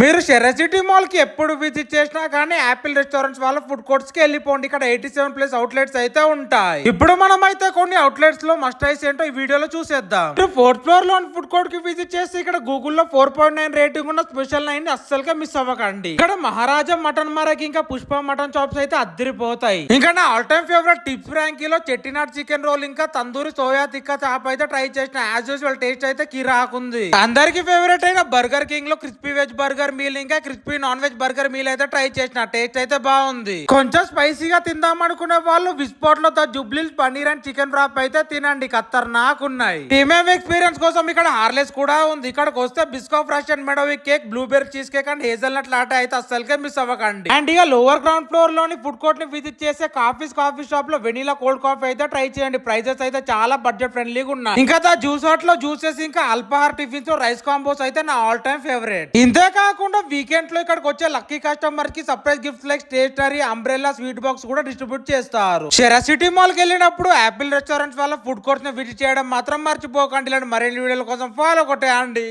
మీరు షెరసిటీ మాల్కి ఎప్పుడు విజిట్ చేసినా కానీ యాపిల్ రెస్టారెంట్స్ వాళ్ళ ఫుడ్ కోర్ట్స్కి వెళ్ళిపోండి. ఇక్కడ ఎయిటీ సెవెన్ ప్లస్ అవుట్లెట్స్ అయితే ఉంటాయి. ఇప్పుడు మనం అయితే కొన్ని అవుట్లెట్స్లో మస్ట్ ఐస్ ఏంటో ఈ వీడియోలో చూసేద్దాం. ఫోర్త్ ఫ్లోర్లోని ఫుడ్ కోర్ట్కి విజిట్ చేసి ఇక్కడ గూగుల్లో ఫోర్ పాయింట్ నైన్ రేటింగ్ ఉన్న స్పెషల్ నైన్ అస్సలుగా మిస్ అవ్వకండి. ఇక్కడ మహారాజా మటన్ మరకి ఇంకా పుష్ప మటన్ చాప్స్ అయితే అద్దరిపోతాయి. ఇంకా నా ఆల్ టైమ్ ఫేవరెట్ టిప్స్లో చెట్టినాట్ చికెన్ రోల్ ఇంకా తందూరి సోయా తిక్క చాప్ అయితే ట్రై చేసిన. యాజ్ యూజువల్ టేస్ట్ అయితే కిరాకుంది. అందరికి ఫేవరెట్ అయిన బర్గర్ కింగ్లో క్రిస్పీ వెజ్ బర్గర్ మీల్ ఇంకా crispy non veg burger meal అయితే ట్రై చేసిన. టేస్ట్ అయితే బాగుంది. కొంచెం స్పైసీగా తిందాం అనుకునే వాళ్ళు విస్పోట్లో జుబ్లీస్ పన్నీర్ అండ్ చికెన్ రాప్ అయితే తినండి. ఖతర్నాక్ ఉన్నాయి ప్రీమియం ఎక్స్పీరియన్స్ కోసం ఇక్కడ హార్లెస్ కూడా ఉంది. ఇక్కడికి వస్తే fresh and మెడవి cake blueberry cheesecake and hazelnut latte అయితే అస్సలుకే మిస్ అవ్వకండి. అండ్ ఇక లోవర్ గ్రౌండ్ ఫ్లోర్లోని ఫుడ్ కోర్ట్ని విజిట్ చేసే కాఫీస్ కాఫీ షాప్లో వెనీలా కోల్డ్ కాఫీ అయితే ట్రై చేయండి. ప్రైజెస్ అయితే చాలా బడ్జెట్ ఫ్రెండ్లీగా ఉన్నాయి. ఇంకా జ్యూస్ హోట్లో జ్యూసెస్ ఇంకా అల్పహార్ టిఫిన్స్ రైస్ కాంబోస్ అయితే నా ఆల్ టైమ్ ఫేవరెట్ ఇంతే కాకుండా వీకెండ్లో ఇక్కడికి వచ్చే లక్కీ కస్టమర్కి surprise gifts like stationery umbrella sweet box కూడా డిస్ట్రిబ్యూట్ చేస్తారు. షెరా సిటీ మాల్కి వెళ్ళినప్పుడు యాపిల్ రెస్టారెంట్స్ వాళ్ళ ఫుడ్ కోర్ట్స్ని విజిట్ చేయడం మాత్రం మర్చిపోకండి. ఇలాంటి మరిన్ని వీడియోల కోసం ఫాలో కొట్టేయండి.